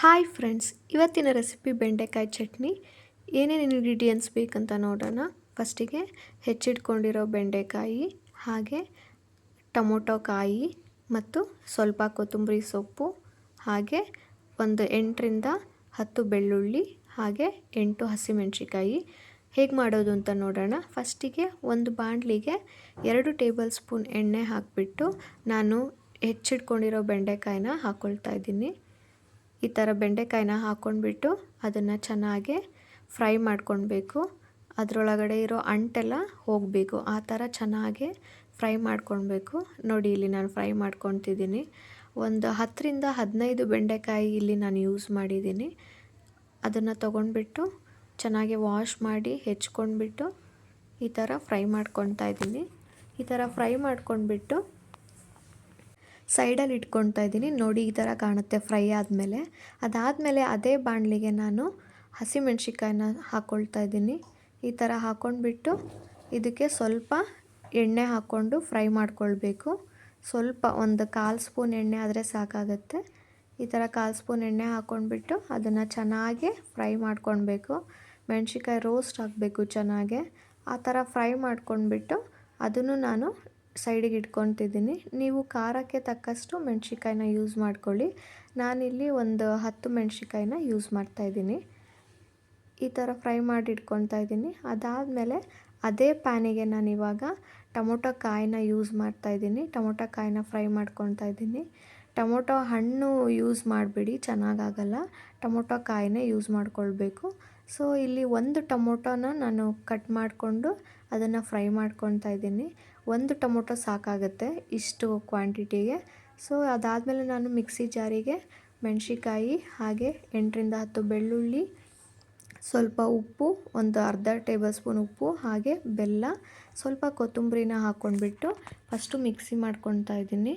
Hi friends, ಇವತ್ತಿನ recipe ಬೆಂಡೆಕಾಯಿ ಚಟ್ನಿ. ಏನೇನು ಇಂಗ್ರೀಡಿಯೆಂಟ್ಸ್ ಬೇಕಂತ ನೋಡೋಣ. ಫಸ್ಟಿಗೆ ಹೆಚ್ಚಿಟ್ಕೊಂಡಿರೋ ಬೆಂಡೆಕಾಯಿ, ಹಾಗೆ ಟೊಮೊಟೊ ಕಾಯಿ ಮತ್ತು ಸ್ವಲ್ಪ ಕೊತ್ತಂಬರಿ ಸೊಪ್ಪು, ಹಾಗೆ ಒಂದು ಎಂಟರಿಂದ ಹತ್ತು ಬೆಳ್ಳುಳ್ಳಿ, ಹಾಗೆ ಎಂಟು ಹಸಿಮೆಣಸಿಕಾಯಿ ಹೇಗೆ ಮಾಡೋದು ಅಂತ ನೋಡೋಣ. ಫಸ್ಟಿಗೆ ಒಂದು ಬಾಣಲಿಗೆ ಎರಡು ಟೇಬಲ್ ಸ್ಪೂನ್ ಎಣ್ಣೆ ಹಾಕಿಬಿಟ್ಟು ನಾನು ಹೆಚ್ಚಿಟ್ಕೊಂಡಿರೋ ಬೆಂಡೆಕಾಯಿನ ಹಾಕ್ಕೊಳ್ತಾ ಇದ್ದೀನಿ. ಈ ಥರ ಬೆಂಡೆಕಾಯಿನ ಹಾಕ್ಕೊಂಡ್ಬಿಟ್ಟು ಅದನ್ನು ಚೆನ್ನಾಗಿ ಫ್ರೈ ಮಾಡ್ಕೊಳ್ಬೇಕು. ಅದರೊಳಗಡೆ ಇರೋ ಅಂಟೆಲ್ಲ ಹೋಗಬೇಕು. ಆ ಥರ ಚೆನ್ನಾಗಿ ಫ್ರೈ ಮಾಡ್ಕೊಳ್ಬೇಕು. ನೋಡಿ, ಇಲ್ಲಿ ನಾನು ಫ್ರೈ ಮಾಡ್ಕೊತಿದ್ದೀನಿ ಒಂದು ಹತ್ತರಿಂದ ಹದಿನೈದು ಬೆಂಡೆಕಾಯಿ ಇಲ್ಲಿ ನಾನು ಯೂಸ್ ಮಾಡಿದ್ದೀನಿ. ಅದನ್ನು ತೊಗೊಂಡ್ಬಿಟ್ಟು ಚೆನ್ನಾಗಿ ವಾಶ್ ಮಾಡಿ ಹೆಚ್ಕೊಂಡ್ಬಿಟ್ಟು ಈ ಥರ ಫ್ರೈ ಮಾಡ್ಕೊತಾ ಇದ್ದೀನಿ. ಈ ಥರ ಫ್ರೈ ಮಾಡ್ಕೊಂಡ್ಬಿಟ್ಟು ಸೈಡಲ್ಲಿ ಇಟ್ಕೊತಾ ಇದ್ದೀನಿ. ನೋಡಿ, ಈ ಥರ ಕಾಣುತ್ತೆ ಫ್ರೈ ಆದಮೇಲೆ. ಅದಾದಮೇಲೆ ಅದೇ ಬಾಣಲಿಗೆ ನಾನು ಹಸಿಮೆಣ್ಸಿಕಾಯನ್ನ ಹಾಕ್ಕೊಳ್ತಾ ಇದ್ದೀನಿ. ಈ ಥರ ಹಾಕ್ಕೊಂಡ್ಬಿಟ್ಟು ಇದಕ್ಕೆ ಸ್ವಲ್ಪ ಎಣ್ಣೆ ಹಾಕ್ಕೊಂಡು ಫ್ರೈ ಮಾಡ್ಕೊಳ್ಬೇಕು. ಸ್ವಲ್ಪ ಒಂದು ಕಾಲು ಸ್ಪೂನ್ ಎಣ್ಣೆ ಆದರೆ ಸಾಕಾಗುತ್ತೆ. ಈ ಥರ ಕಾಲು ಸ್ಪೂನ್ ಎಣ್ಣೆ ಹಾಕ್ಕೊಂಡ್ಬಿಟ್ಟು ಅದನ್ನು ಚೆನ್ನಾಗಿ ಫ್ರೈ ಮಾಡ್ಕೊಳ್ಬೇಕು. ಮೆಣ್ಸಿಕಾಯಿ ರೋಸ್ಟ್ ಹಾಕಬೇಕು ಚೆನ್ನಾಗೆ. ಆ ಥರ ಫ್ರೈ ಮಾಡ್ಕೊಂಡ್ಬಿಟ್ಟು ಅದನ್ನು ನಾನು ಸೈಡಿಗೆ ಇಟ್ಕೊತಿದ್ದೀನಿ. ನೀವು ಖಾರಕ್ಕೆ ತಕ್ಕಷ್ಟು ಮೆಣ್ಸಿಕಾಯಿನ ಯೂಸ್ ಮಾಡ್ಕೊಳ್ಳಿ. ನಾನಿಲ್ಲಿ ಒಂದು ಹತ್ತು ಮೆಣ್ಸಿಕಾಯಿನ ಯೂಸ್ ಮಾಡ್ತಾಯಿದ್ದೀನಿ. ಈ ಥರ ಫ್ರೈ ಮಾಡಿ ಇಟ್ಕೊತಾ ಇದ್ದೀನಿ ಅದಾದಮೇಲೆ ಅದೇ ಪ್ಯಾನಿಗೆ ನಾನು ಇವಾಗ ಟೊಮೊಟೊ ಕಾಯಿನ ಯೂಸ್ ಮಾಡ್ತಾಯಿದ್ದೀನಿ. ಟೊಮೊಟೊ ಕಾಯಿನ ಫ್ರೈ ಮಾಡ್ಕೊತಾ ಇದ್ದೀನಿ ಟೊಮೊಟೊ ಹಣ್ಣು ಯೂಸ್ ಮಾಡಬೇಡಿ, ಚೆನ್ನಾಗಾಗಲ್ಲ. ಟೊಮೊಟೊ ಕಾಯಿನೇ ಯೂಸ್ ಮಾಡ್ಕೊಳ್ಬೇಕು. ಸೊ ಇಲ್ಲಿ ಒಂದು ಟೊಮೊಟೊನ ನಾನು ಕಟ್ ಮಾಡಿಕೊಂಡು ಅದನ್ನು ಫ್ರೈ ಮಾಡ್ಕೊತಾ ಇದ್ದೀನಿ. ಒಂದು ಟೊಮೊಟೊ ಸಾಕಾಗುತ್ತೆ ಇಷ್ಟು ಕ್ವಾಂಟಿಟಿಗೆ. ಸೊ ಅದಾದಮೇಲೆ ನಾನು ಮಿಕ್ಸಿ ಜಾರಿಗೆ ಮೆಣಸಿಕಾಯಿ ಹಾಗೆ ಎಂಟರಿಂದ ಹತ್ತು ಬೆಳ್ಳುಳ್ಳಿ, ಸ್ವಲ್ಪ ಉಪ್ಪು, ಒಂದು ಅರ್ಧ ಟೇಬಲ್ ಸ್ಪೂನ್ ಉಪ್ಪು, ಹಾಗೆ ಬೆಲ್ಲ, ಸ್ವಲ್ಪ ಕೊತ್ತಂಬರಿನ ಹಾಕ್ಕೊಂಡ್ಬಿಟ್ಟು ಫಸ್ಟು ಮಿಕ್ಸಿ ಮಾಡ್ಕೊತಾ ಇದ್ದೀನಿ.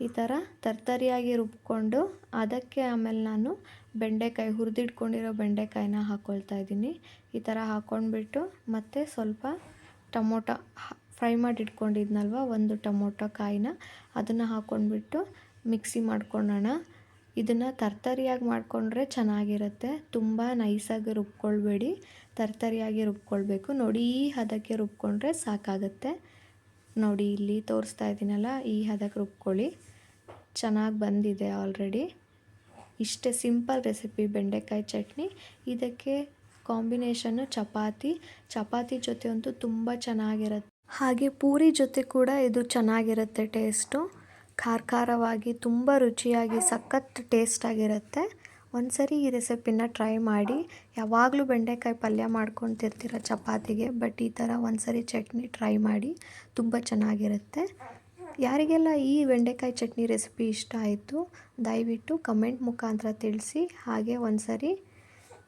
ಈ ಥರ ತರ್ತರಿಯಾಗಿ ರುಬ್ಕೊಂಡು ಅದಕ್ಕೆ ಆಮೇಲೆ ನಾನು ಬೆಂಡೆಕಾಯಿ, ಹುರಿದಿಟ್ಕೊಂಡಿರೋ ಬೆಂಡೆಕಾಯಿನ ಹಾಕ್ಕೊಳ್ತಾ ಇದ್ದೀನಿ. ಈ ಥರ ಹಾಕ್ಕೊಂಡ್ಬಿಟ್ಟು ಮತ್ತು ಸ್ವಲ್ಪ ಟೊಮೊಟೊ ಫ್ರೈ ಮಾಡಿ ಇಟ್ಕೊಂಡಿದ್ನಲ್ವ ಒಂದು ಟೊಮೊಟೊ ಕಾಯಿನ ಅದನ್ನು ಹಾಕ್ಕೊಂಡ್ಬಿಟ್ಟು ಮಿಕ್ಸಿ ಮಾಡ್ಕೊಳ್ಳೋಣ. ಇದನ್ನು ತರ್ತರಿಯಾಗಿ ಮಾಡಿಕೊಂಡ್ರೆ ಚೆನ್ನಾಗಿರುತ್ತೆ. ತುಂಬ ನೈಸಾಗಿ ರುಬ್ಕೊಳ್ಬೇಡಿ. ತರ್ತರಿಯಾಗಿ ರುಬ್ಕೊಳ್ಬೇಕು. ನೋಡಿ ಈ ಹದಕ್ಕೆ ರುಬ್ಕೊಂಡ್ರೆ ಸಾಕಾಗುತ್ತೆ. ನೋಡಿ, ಇಲ್ಲಿ ತೋರಿಸ್ತಾ ಇದ್ದೀನಲ್ಲ, ಈ ಹದಕ್ಕೆ ರುಬ್ಕೊಳ್ಳಿ. ಚೆನ್ನಾಗಿ ಬಂದಿದೆ ಆಲ್ರೆಡಿ ಇಷ್ಟೇ ಸಿಂಪಲ್ ರೆಸಿಪಿ ಬೆಂಡೆಕಾಯಿ ಚಟ್ನಿ. ಇದಕ್ಕೆ ಕಾಂಬಿನೇಷನ್ನು ಚಪಾತಿ. ಚಪಾತಿ ಜೊತೆ ಅಂತೂ ತುಂಬ ಚೆನ್ನಾಗಿರುತ್ತೆ. ಹಾಗೆ ಪೂರಿ ಜೊತೆ ಕೂಡ ಇದು ಚೆನ್ನಾಗಿರುತ್ತೆ ಟೇಸ್ಟು ಖಾರ ಖಾರವಾಗಿ ತುಂಬ ರುಚಿಯಾಗಿ, ಸಖತ್ ಟೇಸ್ಟಾಗಿರುತ್ತೆ ಒಂದು ಸರಿ ಈ ರೆಸಿಪಿನ ಟ್ರೈ ಮಾಡಿ. ಯಾವಾಗಲೂ ಬೆಂಡೆಕಾಯಿ ಪಲ್ಯ ಮಾಡ್ಕೊತಿರ್ತೀರ ಚಪಾತಿಗೆ, ಬಟ್ ಈ ಥರ ಒಂದು ಸರಿ ಚಟ್ನಿ ಟ್ರೈ ಮಾಡಿ. ತುಂಬ ಚೆನ್ನಾಗಿರುತ್ತೆ. ಯಾರಿಗೆಲ್ಲ ಈ ಬೆಂಡೆಕಾಯಿ ಚಟ್ನಿ ರೆಸಿಪಿ ಇಷ್ಟ ಆಯಿತು, ದಯವಿಟ್ಟು ಕಮೆಂಟ್ ಮುಖಾಂತರ ತಿಳಿಸಿ. ಹಾಗೆ ಒಂದು ಸರಿ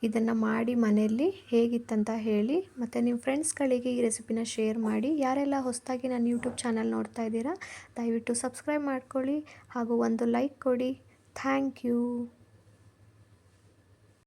ಇದನ್ನು ಮಾಡಿ ಮನೆಯಲ್ಲಿ ಹೇಗಿತ್ತಂತ ಹೇಳಿ. ಮತ್ತು ನಿಮ್ಮ ಫ್ರೆಂಡ್ಸ್ಗಳಿಗೆ ಈ ರೆಸಿಪಿನ ಶೇರ್ ಮಾಡಿ. ಯಾರೆಲ್ಲ ಹೊಸದಾಗಿ ನನ್ನ ಯೂಟ್ಯೂಬ್ ಚಾನಲ್ ನೋಡ್ತಾ ಇದ್ದೀರಾ, ದಯವಿಟ್ಟು ಸಬ್ಸ್ಕ್ರೈಬ್ ಮಾಡ್ಕೊಳ್ಳಿ. ಹಾಗೂ ಒಂದು ಲೈಕ್ ಕೊಡಿ. Thank you